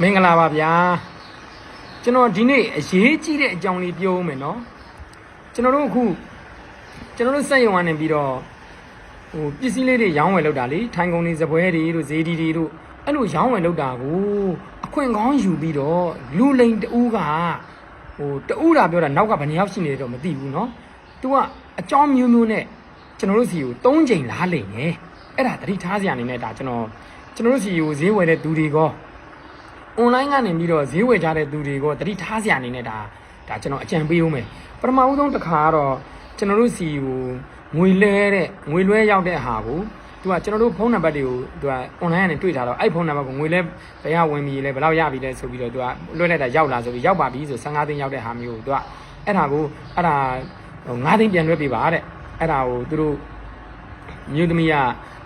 မင်္ဂလာပါဗျာကျွန်တော်ဒီနေ့အရေးကြီးတဲ့အကြောင်းလေးပြောဦးမယ်နော်ကျွန်တော်တို့အခုကျွန်တော်တို့စက်ရုံကနေပြီးတော့ဟိုပစ္စည်းလေးတွေရောင်းဝယ်လုပ်တာလေထိုင်ကုန်တွေစပွဲတွေတို့ဈေးဒီတွေတို့အဲ့လိုရောင်းဝယ်လုပ်တာကိုအခွင့်ကောင်းယူပြီးတော့လူလိန်တူးကဟိုတူးတာပြောတာနောက်ကဘယ်နှယောက်ရှိနေတယ်တော့မသိဘူးနော် तू ကအကြောင်းမျိုးမျိုးနဲ့ကျွန်တော်တို့စီကို၃ချိန်လားလိမ့်နေအဲ့ဒါတတိထားစရာအနေနဲ့ဒါကျွန်တော်ကျွန်တော်တို့စီကိုဈေးဝယ်တဲ့သူတွေကော online ကနေပြီးတော့ဈေးဝယ်ကြတဲ့သူတွေကိုတတိထားစရာအနေနဲ့ဒါဒါကျွန်တော်အကြံပေးဦးမယ်ပထမဦးဆုံးတစ်ခါကတော့ကျွန်တော်တို့စီကိုငွေလဲတဲ့ငွေလွှဲရောက်တဲ့ဟာကိုသူကကျွန်တော်တို့ဖုန်းနံပါတ်တွေကိုသူက online ကနေတွေ့ထားတော့အဲ့ဖုန်းနံပါတ်ကိုငွေလဲဘယ်ကဝင်ပြီလဲဘယ်လောက်ရပြီလဲဆိုပြီးတော့သူကလွှဲလိုက်တာရောက်လာဆိုပြီးရောက်ပါပြီဆို15သိန်းရောက်တဲ့ဟာမျိုးကိုသူကအဲ့ဒါကိုအဲ့ဒါ9သိန်းပြန်လွှဲပေးပါတဲ့အဲ့ဒါကိုသူတို့မြို့သမီးက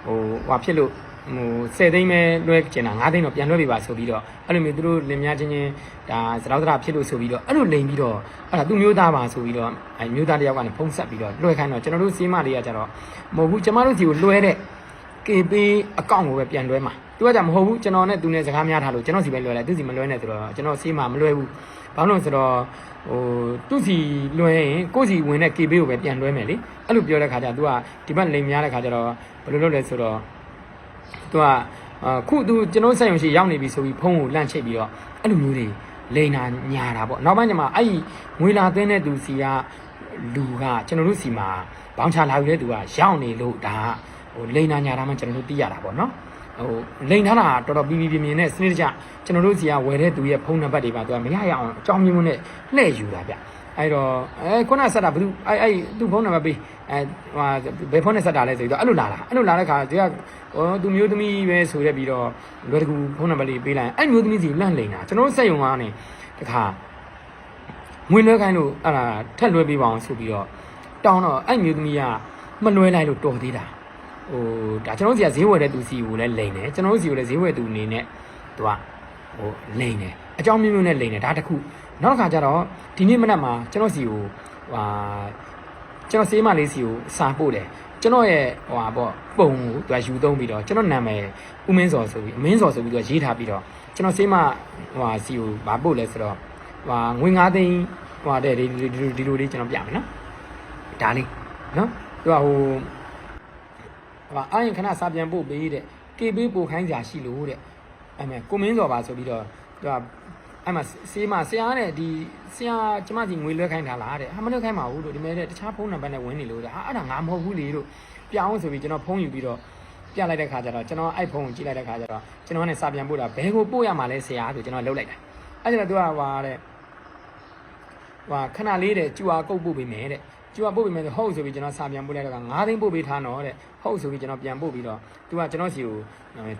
ဟိုဟွာဖြစ်လို့ ဟို10သိန်းပဲလွှဲကျင်တာ9သိန်းတော့ပြန်လွှဲပေးပါဆိုပြီးတော့အဲ့လိုမျိုးသူတို့လင်မယားချင်းချင်းဒါစတောက်စရာဖြစ်လို့ဆိုပြီးတော့အဲ့လိုလိန်ပြီးတော့အဲ့ဒါသူမျိုးသားပါဆိုပြီးတော့အဲ့မျိုးသားတယောက်ကနေဖုံးဆက်ပြီးတော့လွှဲခိုင်းတော့ကျွန်တော်တို့စီးမလေးကကြတော့မဟုတ်ဘူးကျမတို့စီကိုလွှဲတဲ့ KB အကောင့်ကိုပဲပြန်လွှဲမှာသူကကြမဟုတ်ဘူးကျွန်တော်နဲ့သူနဲ့စကားများထားလို့ကျွန်တော်စီပဲလွှဲလိုက်သူစီမလွှဲနဲ့ဆိုတော့ကျွန်တော်စီးမမလွှဲဘူးဘာလို့လဲဆိုတော့ဟိုသူစီလွှဲရင်ကိုယ့်စီဝင်တဲ့ KB ကိုပဲပြန်လွှဲမယ်လေအဲ့လိုပြောတဲ့ခါကျသူကဒီဘက်လိန်များတဲ့ခါကျတော့ဘယ်လိုလုပ်လဲဆိုတော့ သူကအခုသူကျွန်တော်ဆက်ရုံရှိရောက်နေပြီဆိုပြီးဖုန်းကိုလန့်ချိတ်ပြီးတော့အဲ့လိုမျိုးတွေလိန်နာညာတာပေါ့နောက်ပိုင်းကျမှအဲ့ဒီငွေလာသွင်းတဲ့သူစီကလူကကျွန်တော်တို့စီမှာဘောင်းချလာယူတဲ့သူကရောက်နေလို့ဒါဟိုလိန်နာညာတာမှကျွန်တော်တို့သိရတာပေါ့နော်ဟိုလိန်ထားတာတော်တော်ပြီးပြီးပြင်းပြင်းနဲ့စနစ်တကျကျွန်တော်တို့စီကဝယ်တဲ့သူရဲ့ဖုန်းနံပါတ်တွေပါသူကမရရအောင်အကြောင်းမျိုးမျိုးနဲ့လှည့်ယူတာဗျ အဲ့တော့အဲခုနဆက်တာဘယ်သူအဲ့အဲ့သူဖုန်းနံပါတ်ပေးအဲဟိုဘယ်ဖုန်းနဲ့ဆက်တာလဲဆိုပြီးတော့အဲ့လိုလာတာအဲ့လိုလာတဲ့ခါဒီကဟောသူမျိုးသမီးပဲဆိုရက်ပြီးတော့လွယ်တကူဖုန်းနံပါတ်လေးပေးလိုက်ရင်အဲ့မျိုးသမီးစီလန့်လိန်တာကျွန်တော်တို့စက်ယုံကနေတခါငွေလွှဲခိုင်းလို့အဲ့ဒါထက်လွှဲပေးပါအောင်ဆိုပြီးတော့တောင်းတော့အဲ့မျိုးသမီးကမလွှဲလိုက်လို့တော်သေးတာဟိုဒါကျွန်တော်တို့စီကဈေးဝယ်တဲ့သူစီကိုလည်းလိန်တယ်ကျွန်တော်တို့စီကိုလည်းဈေးဝယ်သူအနေနဲ့သူကဟိုလိန်တယ်အကြောင်းမျိုးမျိုးနဲ့လိန်တယ်ဒါတခု နောက်တစ်ခါကျတော့ဒီနေ့မနက်မှာကျွန်တော်စီကိုဟာကျွန်တော်စေးမလေးစီကိုစာပို့တယ်ကျွန်တော်ရဲ့ဟိုဟာပေါ့ပုံကိုသူကယူသုံးပြီးတော့ကျွန်တော်နာမည်ဦးမင်းစော်ဆိုပြီးအမင်းစော်ဆိုပြီးတော့ရေးထားပြီးတော့ကျွန်တော်စေးမဟိုဟာစီကိုဗာပို့လဲဆိုတော့ဟိုဟာငွေ9သိန်းဟိုဟာတဲ့ဒီဒီဒီဒီလိုလေးကျွန်တော်ပြမယ်နော်ဒါလေးနော်သူကဟိုဟိုအာရင်ခဏစာပြန်ပို့ပေးတဲ့ကေပေးပို့ခိုင်းကြရှိလို့တဲ့အဲ့မဲ့ကိုမင်းစော်ပါဆိုပြီးတော့သူက အဲ့မှာစေးမဆရာတဲ့ဒီဆရာကျမစီငွေလွှဲခိုင်းတာလားတဲ့ဟာမလွှဲခိုင်းပါဘူးလို့ဒီမဲ့တဲ့တခြားဖုန်းနံပါတ်နဲ့ဝင်နေလို့တဲ့ဟာအဲ့ဒါငါမဟုတ်ဘူးလေလို့ပြအောင်ဆိုပြီးကျွန်တော်ဖုန်းယူပြီးတော့ပြလိုက်တဲ့ခါကျတော့ကျွန်တော်အဲ့ဖုန်းကိုကြည့်လိုက်တဲ့ခါကျတော့ကျွန်တော်နဲ့စာပြန်ပို့တာဘယ်ကိုပို့ရမှာလဲဆရာဆိုကျွန်တော်လှုပ်လိုက်တာအဲ့ကျတော့သူကဟွာတဲ့ဟွာခဏလေးတဲ့ကျူအားကုတ်ပို့ပေးမယ်တဲ့ကျူအားပို့ပေးမယ်ဆိုဟုတ်ဆိုပြီးကျွန်တော်စာပြန်ပို့လိုက်တော့9သိန်းပို့ပေးထားတော့တဲ့ဟုတ်ဆိုပြီးကျွန်တော်ပြန်ပို့ပြီးတော့သူကကျွန်တော်စီကို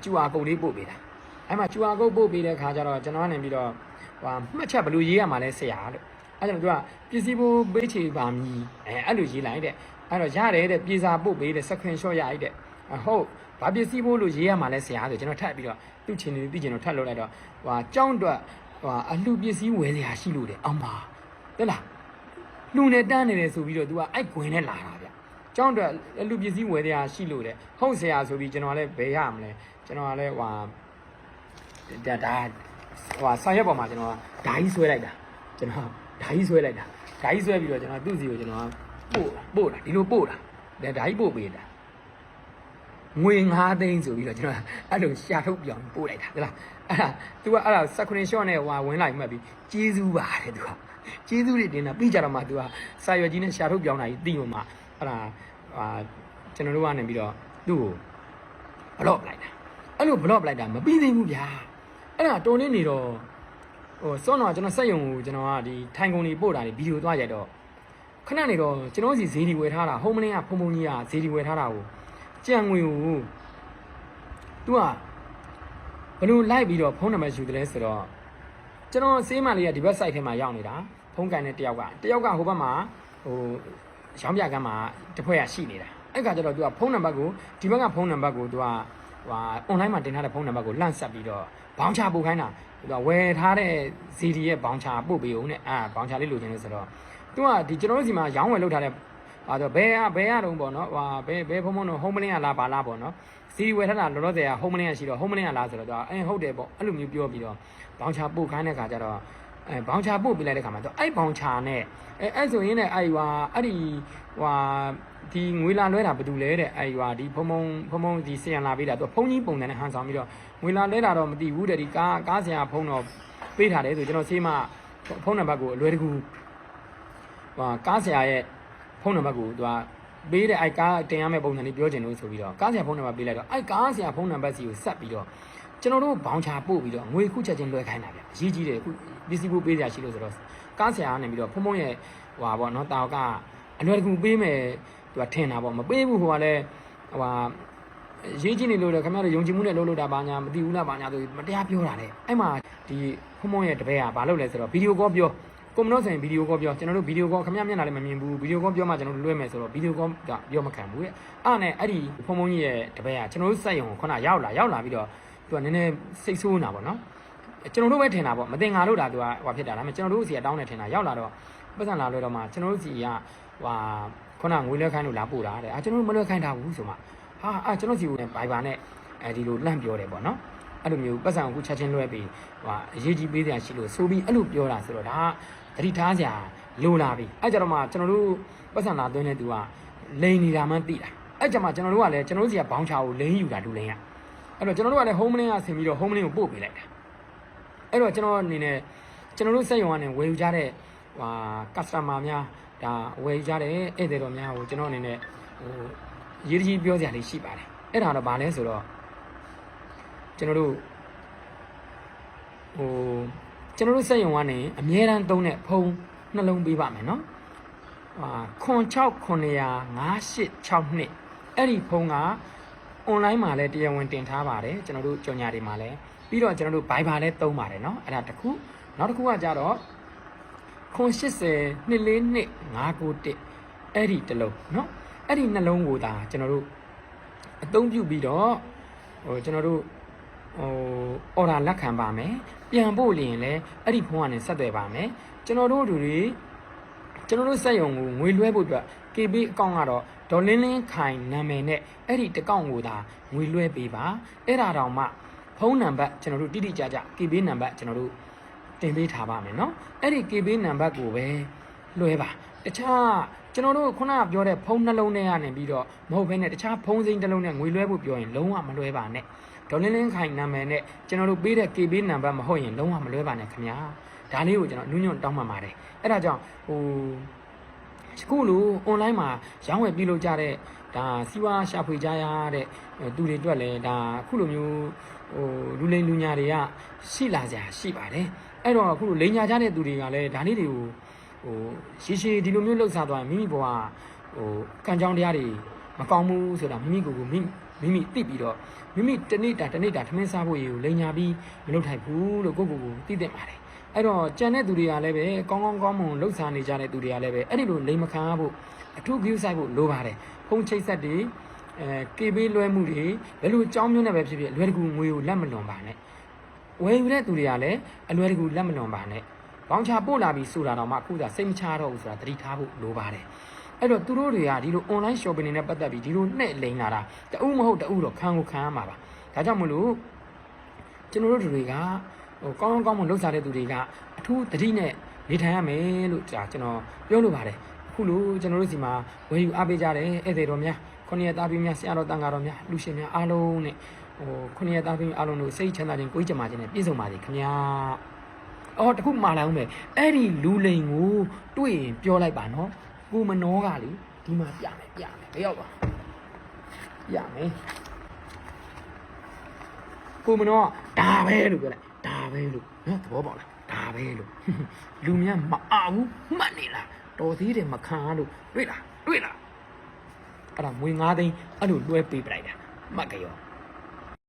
ကျူအားကုတ်လေးပို့ပေးတာ အဲ့မှာကျူအားကုတ်ပို့ပေးတဲ့ခါကျတော့ကျွန်တော်ကနေပြီးတော့ဟွာမှတ်ချက်ဘယ်လိုရေးရမှာလဲဆရာလို့အဲ့ကျတော့သူကပစ္စည်းပို့ပေးချေပါမည်အဲအဲ့လိုရေးလိုက်တဲ့အဲ့တော့ရတယ်တဲ့ပြေစာပုတ်ပေးတဲ့ screen shot ရလိုက်တဲ့အဟုတ်ဘာပစ္စည်းဖို့လို့ရေးရမှာလဲဆရာဆိုကျွန်တော်ထပ်ပြီးတော့သူ့ချင်းနေသိချင်တော့ထပ်လုပ်လိုက်တော့ဟိုကြောင်းတော့ဟိုအလှပစ္စည်းဝယ်စရာရှိလို့တဲ့အောင်ပါတဲ့လားလူနဲ့တန်းနေတယ်ဆိုပြီးတော့ तू ကအိုက်ခွင်နဲ့လာတာဗျကြောင်းတော့အလှပစ္စည်းဝယ်စရာရှိလို့တဲ့ဟုတ်ဆရာဆိုပြီးကျွန်တော်လည်းဘယ်ရမလဲကျွန်တော်ကလည်းဟို ဒါဒါဟိုဆောင်းရက်ပေါ်မှာကျွန်တော်ဓာကြီးဆွဲလိုက်တာကျွန်တော်ဓာကြီးဆွဲလိုက်တာဓာကြီးဆွဲပြီးတော့ကျွန်တော်သူ့စီကိုကျွန်တော်ပို့ပို့တာဒီလိုပို့တာဒါဓာကြီးပို့ပေးတာငွေ9သိန်းဆိုပြီးတော့ကျွန်တော်အဲ့လိုရှာထုတ်ပြောင်းပို့လိုက်တာဟုတ်လားအဲ့ဒါ तू ကအဲ့ဒါစခွန်ရှော့နဲ့ဟိုဝင်လိုက်မှတ်ပြီးကျေးဇူးပါတယ် तू ကကျေးဇူးတွေတင်တာပြီးကြတော့မှ तू ကစာရွက်ကြီးနဲ့ရှာထုတ်ပြောင်းတာကြီးသိမှမှအဲ့ဒါဟာကျွန်တော်တို့ကနေပြီးတော့သူ့ကိုဘလော့ပလိုက်တာအဲ့လိုဘလော့ပလိုက်တာမပြီးသေးဘူးဗျာ အဲ့ဒါတော်နေနေတော့ဟိုစွန့်တော့ကျွန်တော်စက်ယုံကိုကျွန်တော်ကဒီထိုင်ကုန်လေးပို့တာလေဗီဒီယိုသွားကြတော့ခဏနေတော့ကျွန်တော်စီဈေးဒီဝယ်ထားတာဟုံးမင်းကဖုံဖုံကြီးကဈေးဒီဝယ်ထားတာကိုကြံငွေကိုသူကဘလို့လိုက်ပြီးတော့ဖုန်းနံပါတ်ယူတယ်လဲဆိုတော့ကျွန်တော်စေးမလေးကဒီဘက် site ထဲမှာရောက်နေတာဖုန်းကန်တဲ့တယောက်ကတယောက်ကဟိုဘက်မှာဟိုရောင်းပြကမ်းမှာတစ်ဖွဲ့ကရှိနေတာအဲ့ခါကျတော့သူကဖုန်းနံပါတ်ကိုဒီဘက်ကဖုန်းနံပါတ်ကိုသူက ဟို online မှာတင်ထားတဲ့ဖုန်းနံပါတ်ကိုလန့်ဆက်ပြီးတော့ဘောင်းချပို့ခိုင်းတာသူကဝယ်ထားတဲ့ဇီဒီရဲ့ဘောင်ချာပို့ပေးအောင်နဲ့အာဘောင်ချာလေးလိုချင်လို့ဆိုတော့သူကဒီကျွန်တော်တို့စီမှာရောင်းဝယ်လုပ်ထားတဲ့ဟာဆိုဘယ်ကဘယ်ရတော့ပေါ့နော်ဟာဘယ်ဘယ်ဖုံဖုံတော့ home link ကလားပါလားပေါ့နော်စီဝယ်ထတာလောလောဆယ်က home link ကရှိတော့ home link ကလားဆိုတော့သူကအင်းဟုတ်တယ်ပေါ့အဲ့လိုမျိုးပြောပြီးတော့ဘောင်ချပို့ခိုင်းတဲ့ခါကျတော့အဲဘောင်ချပို့ပြလိုက်တဲ့ခါမှာသူအဲ့ဘောင်ချနဲ့အဲအဲ့ဆိုရင်လည်းအဲ့ဟွာအဲ့ဒီဟွာ ဒီငွေလာလွဲတာဘာတူလဲတဲ့အဲ့ဟွာဒီဖုံဖုံဖုံဖုံဒီဆီယန်လာပေးတာသူဖုံကြီးပုံစံနဲ့ဟန်ဆောင်ပြီးတော့ငွေလာလဲတာတော့မသိဘူးတဲ့ဒီကားကားဆီယန်ဖုံတော့ပေးထားတယ်ဆိုကျွန်တော်ဆေးမဖုံနံပါတ်ကိုအလွယ်တကူဟွာကားဆီယန်ရဲ့ဖုန်းနံပါတ်ကိုသူကပေးတဲ့အိုက်ကားတင်ရမယ့်ပုံစံလေးပြောချင်လို့ဆိုပြီးတော့ကားဆရာဖုန်းနံပါတ်ပေးလိုက်တော့အိုက်ကားဆရာဖုန်းနံပါတ်စီကိုဆက်ပြီးတော့ကျွန်တော်တို့ဘောင်ချပို့ပြီးတော့ငွေခုချက်ချင်းလွှဲခိုင်းတာဗျအရေးကြီးတယ်အခုပစ္စည်းဖို့ပေးစရာရှိလို့ဆိုတော့ကားဆရာကနေပြီးတော့ဖုန်းဖုန်းရဲ့ဟွာပေါ့နော်တာက အလွယ်တကူပေးမယ် သူကထင်တာပေါ့မပေးဘူးဟိုကလည်းဟွာရေးကြည့်နေလို့လည်းခင်ဗျားတို့ယုံကြည်မှုနဲ့လုပ်လို့တာဘာညာမသိဘူးလားဘာညာဆိုမတရားပြောတာလေအဲ့မှာဒီဖုန်းဖုန်းရဲ့တပည့်ကဘာလုပ်လဲဆိုတော့ဗီဒီယိုကောပြောကိုမလို့ဆိုရင်ဗီဒီယိုကောပြောကျွန်တော်တို့ဗီဒီယိုကောခမမျက်နှာလည်းမမြင်ဘူးဗီဒီယိုကောပြောမှကျွန်တော်တို့လွှဲမယ်ဆိုတော့ဗီဒီယိုကောကပြောမခံဘူးတဲ့အဲ့နဲ့အဲ့ဒီဖုံဖုံကြီးရဲ့တပည့်ကကျွန်တော်တို့စက်ရုံခုနရောက်လာရောက်လာပြီးတော့သူကနည်းနည်းစိတ်ဆိုးနေတာပေါ့နော်ကျွန်တော်တို့ပဲထင်တာပေါ့မတင်ငါလို့တာသူကဟိုဖြစ်တာဒါပေမဲ့ကျွန်တော်တို့စီကတောင်းနေထင်တာရောက်လာတော့ပတ်စံလာလွှဲတော့မှကျွန်တော်တို့စီကဟို ခုနငွေလွှဲခိုင်းလို့လာပို့တာတဲ့အာကျွန်တော်တို့မလွှဲခိုင်းတာဘူးဆိုမှဟာအာကျွန်တော်စီကဘိုင်ဘာနဲ့အဲဒီလိုလန့်ပြောတယ်ပေါ့နော်အဲ့လိုမျိုးပတ်စံအခုချက်ချင်းလွှဲပြီးဟိုအရေးကြီးပေးစရာရှိလို့ဆိုပြီးအဲ့လိုပြောတာဆိုတော့ဒါကသတိထားစရာလိုလာပြီအဲ့ကြတော့မှကျွန်တော်တို့ပတ်စံလာသွင်းတဲ့သူကလိန်နေတာမှသိတာအဲ့ကြမှာကျွန်တော်တို့ကလည်းကျွန်တော်တို့စီကဘောင်းချာကိုလိန်ယူတာလူလိန်ရအဲ့တော့ကျွန်တော်တို့ကလည်း home link ကဆင်ပြီးတော့ home link ကိုပို့ပေးလိုက်တာအဲ့တော့ကျွန်တော်အနေနဲ့ကျွန်တော်တို့စက်ရုံကနေဝယ်ယူကြတဲ့ဟာ customer များ ဒါဝယ်ယူကြတဲ့ဧည့်သည်တော်များကိုကျွန်တော်အနေနဲ့ဟိုရေးကြီးပြောစရာလေးရှိပါတယ်အဲ့ဒါတော့ဗာလဲဆိုတော့ကျွန်တော်တို့ဟိုကျွန်တော်တို့စက်ရုံကနေအမြဲတမ်းသုံးတဲ့ဖုန်းနှလုံးပေးပါမယ်နော်အာ969586နှစ်အဲ့ဒီဖုန်းကအွန်လိုင်းမှာလည်းတရားဝင်တင်ထားပါတယ်ကျွန်တော်တို့ကြော်ညာတွေမှာလည်းပြီးတော့ကျွန်တော်တို့ Viber လည်းသုံးပါတယ်နော်အဲ့ဒါတစ်ခုနောက်တစ်ခုကကြတော့ ခွန်80နှစ်လေးနှစ်991အဲ့ဒီတစ်လုံးနော်အဲ့ဒီနှလုံးကိုဒါကျွန်တော်တို့အသုံးပြုပြီးတော့ဟိုကျွန်တော်တို့ဟိုအော်ဒါလက်ခံပါမယ်ပြန်ဖို့လျင်လည်းအဲ့ဒီဖုန်းကနေဆက်သွယ်ပါမယ်ကျွန်တော်တို့တို့တွေကျွန်တော်တို့စက်ရုံကိုငွေလွှဲဖို့အတွက် KB အကောင့်ကတော့ဒေါ်လင်းလင်းခိုင်နာမည်နဲ့အဲ့ဒီတကောင့်ကိုသာငွေလွှဲပေးပါအဲ့ဒါတောင်မှဖုန်းနံပါတ်ကျွန်တော်တို့တိတိကျကျ KB နံပါတ်ကျွန်တော်တို့ တင်ပေးထားပါမယ်เนาะအဲ့ဒီ KB နံပါတ်ကိုပဲလွှဲပါတခြားကျွန်တော်တို့ခုနကပြောတဲ့ဖုန်းနှလုံးထဲကနေပြီးတော့မဟုတ်ဘဲနဲ့တခြားဖုန်းစိမ်းတစ်လုံးနဲ့ငွေလွှဲဖို့ပြောရင်လုံးဝမလွှဲပါနဲ့ ဒေါ်လင်းလင်းခိုင်နာမည်နဲ့ကျွန်တော်တို့ပေးတဲ့ KB နံပါတ်မဟုတ်ရင်လုံးဝမလွဲပါနဲ့ခင်ဗျာဒါလေးကိုကျွန်တော်နုညွန့်တောင်းပန်ပါတယ်အဲ့ဒါကြောင့်ဟိုခုလို online မှာရောင်းဝယ်ပြုလုပ်ကြတဲ့ဒါစီဝါရှာဖွေကြရတဲ့သူတွေအတွက်လည်းဒါအခုလိုမျိုး ဟိုလူလိမ်လူညာတွေကရှိလာကြရှိပါတယ်အဲ့တော့အခုလိုလိမ်ညာကြတဲ့သူတွေကလည်းဒါလေးတွေကိုဟိုရှည်ရှည်ဒီလိုမျိုးလှုပ်ရှားသွားရင်မိမိဘဝဟိုကံကြောင်းတရားတွေမကောင်းဘူးဆိုတာမိမိကိုယ်ကိုမိမိမိသိပြီးတော့မိမိတနေ့တာတနေ့တာထမင်းစားဖို့ရေကိုလိန်ညာပြီးမလုပ်ထိုက်ဘူးလို့ကိုယ့်ကိုယ်ကိုသိတဲ့ပါတယ်အဲ့တော့ကြံတဲ့သူတွေကလည်းပဲကောင်းကောင်းကောင်းမွန်လှုပ်ရှားနေကြတဲ့သူတွေကလည်းပဲအဲ့ဒီလိုလိန်မခံရဖို့အထူးဂရုစိုက်ဖို့လိုပါတယ်ဖုံးချိတ်ဆက်တွေ အဲကေဘေးလွှဲမှုတွေဘယ်လိုအကြောင်းမျိုးနဲ့ပဲဖြစ်ဖြစ်အလွယ်တကူငွေကိုလက်မလွန်ပါနဲ့ဝယ်ယူတဲ့သူတွေကလည်းအလွယ်တကူလက်မလွန်ပါနဲ့ဘောင်ချပို့လာပြီးဆိုတာတော့မှအခုကစိတ်မချတော့ဘူးဆိုတာသတိထားဖို့လိုပါတယ်အဲ့တော့သူတို့တွေကဒီလို online shopping တွေနဲ့ပတ်သက်ပြီးဒီလိုနဲ့လိန်လာတာတအုပ်မဟုတ်တအုပ်တော့ခံကိုခံရမှာပါဒါကြောင့်မလို့ကျွန်တော်တို့တွေကဟိုကောင်းကောင်းမွန်လှုပ်ရှားတဲ့သူတွေကအထူးသတိနဲ့နေထိုင်ရမယ်လို့ကြာကျွန်တော်ပြောလိုပါတယ်အခုလိုကျွန်တော်တို့စီမှာဝယ်ယူအားပေးကြတယ်ဧည့်သည်တော်များ ခொနည်းသားပြီးများဆရာတော်တန်ဃာတော်များလူရှင်များအားလုံးနဲ့ဟိုခொနည်းသားပြီးအားလုံးတို့စိတ်ချမ်းသာခြင်းကိုယ်ကြမှာခြင်းနဲ့ပြည့်စုံပါစေခင်ဗျာအော်တခုမှားလာအောင်မယ်အဲ့ဒီလူလိန်ကိုတွေ့ရင်ပြောလိုက်ပါနော်ကိုမနောကလေဒီမှာပြမယ်ပြမယ်ဘယ်ရောက်ပါပြမယ်ကိုမနောကဒါပဲလို့ပြောလိုက်ဒါပဲလို့နော်သဘောပေါက်လားဒါပဲလို့လူများမအားဘူးမှတ်နေလားတော်သေးတယ်မခံရလို့တွေ့လားတွေ့လား အဲ့ဒါငွေ9သိန်းအဲ့လိုလွှဲပေးပလိုက်တာမှတ်ကြရော